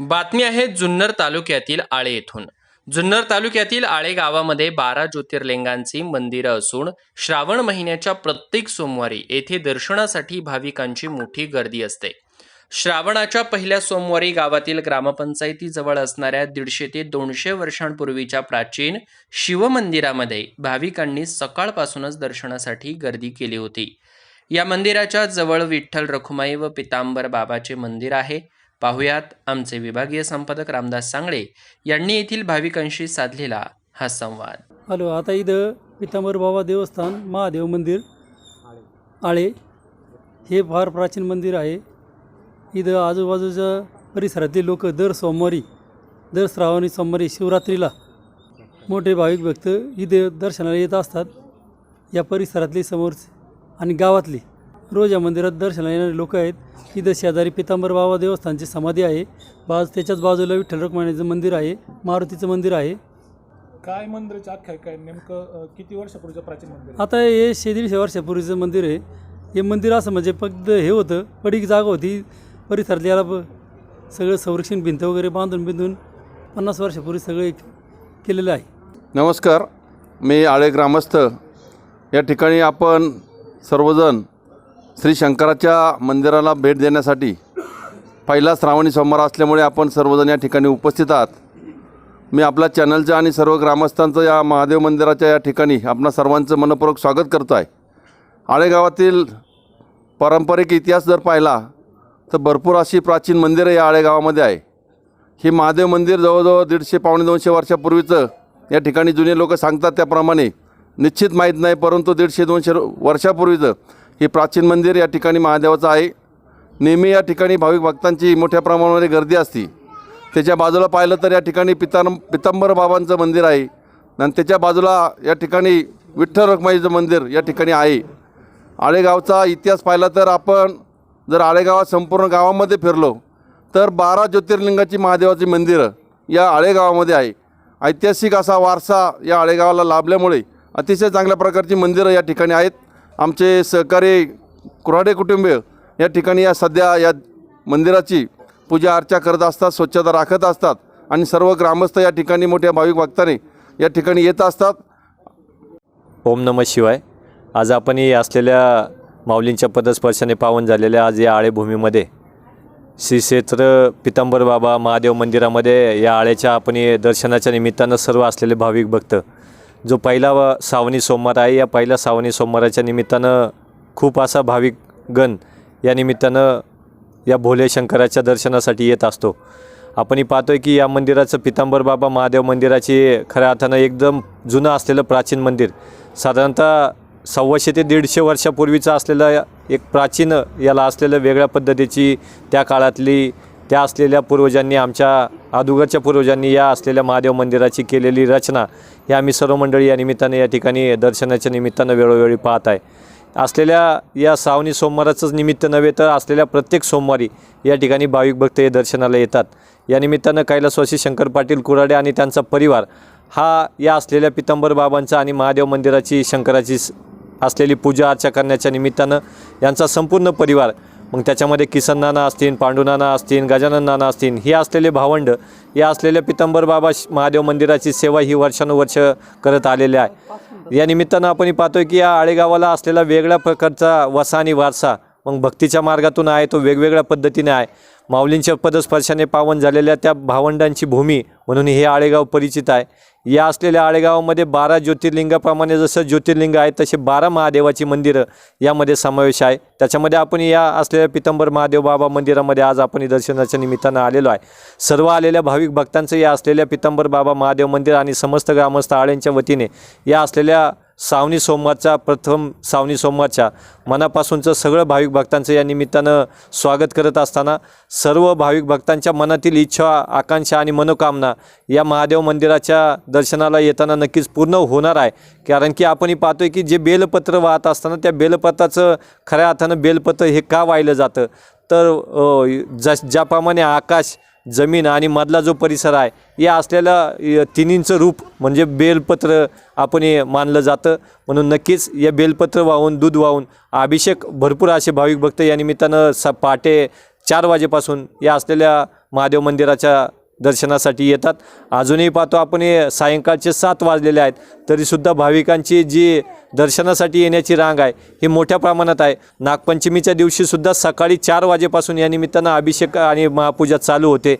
बातमी आहे जुन्नर तालुक्यातील आळे येथून. जुन्नर तालुक्यातील आळे गावामध्ये बारा ज्योतिर्लिंगांची मंदिरं असून श्रावण महिन्याच्या प्रत्येक सोमवारी येथे दर्शनासाठी भाविकांची मोठी गर्दी असते. श्रावणाच्या पहिल्या सोमवारी गावातील ग्रामपंचायतीजवळ असणाऱ्या दीडशे ते दोनशे वर्षांपूर्वीच्या प्राचीन शिवमंदिरामध्ये भाविकांनी सकाळपासूनच दर्शनासाठी गर्दी केली होती. या मंदिराच्या जवळ विठ्ठल रखुमाई व पितांबर बाबाचे मंदिर आहे. पाहुयात आमचे विभागीय संपादक रामदास सांगळे यांनी येथील भाविकांशी साधलेला हा संवाद. हॅलो आता इथं पितांबर बाबा देवस्थान महादेव मंदिर आळे. हे फार प्राचीन मंदिर आहे. इथं आजूबाजूच्या परिसरातील लोक दर सोमवारी दर श्रावणी सोमवारी शिवरात्रीला मोठे भाविक भक्त इथे दर्शनाला येत असतात. या परिसरातले समोर आणि गावातली रोज या मंदिरात दर्शनाला येणारे लोक आहेत. इथं शेजारी पितांबर बाबा देवस्थानची समाधी आहे. बाज त्याच्याच बाजूला विठ्ठल रखुमाईचं मंदिर आहे. मारुतीचं मंदिर आहे. काय मंदिराची आख्यायिका आहे नेमकं किती वर्षापूर्वीचं प्राचीन मंदिर आहे? आता हे शे दीडशे वर्षापूर्वीचं मंदिर आहे. हे मंदिर असं म्हणजे फक्त हे होतं पडीक जागा होती. परिसरातली याला सगळं संरक्षण भिंत वगैरे बांधून बिंधून पन्नास वर्षापूर्वी सगळे केलेलं आहे. नमस्कार. मी आळे ग्रामस्थ. या ठिकाणी आपण सर्वजण श्री शंकराच्या मंदिराला भेट देण्यासाठी पहिला श्रावणी सोमवार असल्यामुळे आपण सर्वजण या ठिकाणी उपस्थित आहात. मी आपल्या चॅनलचं आणि सर्व ग्रामस्थांचं या महादेव मंदिराच्या या ठिकाणी आपणा सर्वांचं मनपूर्वक स्वागत करतो आहे. आळेगावातील पारंपरिक इतिहास जर पाहिला तर भरपूर अशी प्राचीन मंदिरं या आळेगावामध्ये आहे. ही महादेव मंदिर जवळजवळ दीडशे पावणे दोनशे वर्षापूर्वीचं या ठिकाणी जुने लोक सांगतात त्याप्रमाणे. निश्चित माहीत नाही परंतु दीडशे दोनशे वर्षापूर्वीचं हे प्राचीन मंदिर या ठिकाणी महादेवाचं आहे. नेहमी या ठिकाणी भाविक भक्तांची मोठ्या प्रमाणामध्ये गर्दी असते. त्याच्या बाजूला पाहिलं तर या ठिकाणी पितां पितांबर बाबांचं मंदिर आहे. आणि त्याच्या बाजूला या ठिकाणी विठ्ठल रखमाईचं मंदिर या ठिकाणी आहे. आळेगावचा इतिहास पाहिला तर आपण जर आळेगावात संपूर्ण गावामध्ये फिरलो तर बारा ज्योतिर्लिंगाची महादेवाची मंदिरं या आळेगावामध्ये आहे. ऐतिहासिक असा वारसा या आळेगावाला लाभल्यामुळे अतिशय चांगल्या प्रकारची मंदिरं या ठिकाणी आहेत. आमचे सहकारी कुऱ्हाडे कुटुंबीय या ठिकाणी या सध्या या मंदिराची पूजा अर्चा करत असतात स्वच्छता राखत असतात आणि सर्व ग्रामस्थ या ठिकाणी मोठ्या भाविक भक्ताने या ठिकाणी येत असतात. ओम नम शिवाय. आज आपण ही असलेल्या माऊलींच्या पदस्पर्शाने पावन झालेल्या आज या आळेभूमीमध्ये श्री क्षेत्र पितांबर बाबा महादेव मंदिरामध्ये या आळ्याच्या आपण दर्शनाच्या निमित्तानं सर्व असलेले भाविक भक्त जो पहिला व सावनी सोमवार आहे या पहिल्या सावनी सोमवाराच्या निमित्तानं खूप असा भाविक गण या निमित्तानं या भोले शंकराच्या दर्शनासाठी येत असतो. आपणही पाहतो आहे की या मंदिराचं पितांबर बाबा महादेव मंदिराची खऱ्या अर्थानं एकदम जुनं असलेलं प्राचीन मंदिर. साधारणतः सव्वाशे ते दीडशे वर्षापूर्वीचं असलेलं एक प्राचीन याला असलेलं वेगळ्या पद्धतीची त्या काळातली त्या असलेल्या पूर्वजांनी आमच्या अदुगरच्या पूर्वजांनी या असलेल्या महादेव मंदिराची केलेली रचना ही आम्ही सर्व मंडळी या निमित्ताने या ठिकाणी दर्शनाच्या निमित्तानं वेळोवेळी पाहत आहे. असलेल्या या सावनी सोमवाराचंच निमित्त नव्हे तर असलेल्या प्रत्येक सोमवारी या ठिकाणी भाविक भक्त हे दर्शनाला येतात. या निमित्तानं कैलासवासी शंकर पाटील कुराडे आणि त्यांचा परिवार हा या असलेल्या पितंबर बाबांचा आणि महादेव मंदिराची शंकराची असलेली पूजा अर्चा करण्याच्या निमित्तानं यांचा संपूर्ण परिवार मग त्याच्यामध्ये किसन नाना असतील पांडुनाना असतील गजानन नाना असतील ही असलेले भावंड या असलेल्या पितंबर बाबा श- महादेव मंदिराची सेवा ही वर्षानुवर्ष करत आलेले आहे. या निमित्तानं आपण पाहतोय की या आळेगावाला असलेला वेगळ्या प्रकारचा वसा आणि वारसा मग भक्तीच्या मार्गातून आहे तो वेगवेगळ्या पद्धतीने आहे. माऊलींच्या पदस्पर्शाने पावन झालेल्या त्या भावंडांची भूमी म्हणून हे आळेगाव परिचित आहे. या असलेल्या आळेगावामध्ये बारा ज्योतिर्लिंगाप्रमाणे जसं ज्योतिर्लिंग आहे तसे बारा महादेवाची मंदिरं यामध्ये समावेश आहे. त्याच्यामध्ये आपण या असलेल्या पितंबर महादेव बाबा मंदिरामध्ये आज आपण दर्शनाच्या निमित्तानं आलेलो आहे. सर्व आलेल्या भाविक भक्तांचं या असलेल्या पितंबर बाबा महादेव मंदिर आणि समस्त ग्रामस्थ आळ्यांच्या वतीने या असलेल्या सावनी सोमवारचा प्रथम सावनी सोमवारच्या मनापासूनचं सगळं भाविक भक्तांचं या निमित्तानं स्वागत करत असताना सर्व भाविक भक्तांच्या मनातील इच्छा आकांक्षा आणि मनोकामना या महादेव मंदिराच्या दर्शनाला येताना नक्कीच पूर्ण होणार आहे. कारण की आपणही पाहतो आहे की जे बेलपत्र वाहत असताना त्या बेलपत्राचं खऱ्या अर्थानं बेलपत्र हे का वाहिलं जातं? तर अ, जस ज्याप्रमाणे आकाश जमीन आणि मधला जो परिसर आहे या असलेल्या तिन्हींचं रूप म्हणजे बेलपत्र आपण हे मानलं जातं. म्हणून नक्कीच या बेलपत्र वाहून दूध वाहून अभिषेक भरपूर असे भाविक भक्त या निमित्तानं स पहाटे चार वाजेपासून या असलेल्या महादेव मंदिराच्या दर्शनासाठी येतात. अजूनही पाहतो आपण हे सायंकाळचे सात वाजलेले आहेत. तरीसुद्धा भाविकांची जी दर्शनासाठी येण्याची रांग आहे ही मोठ्या प्रमाणात आहे. नागपंचमीच्या दिवशीसुद्धा सकाळी चार वाजेपासून या निमित्तानं अभिषेक आणि महापूजा चालू होते.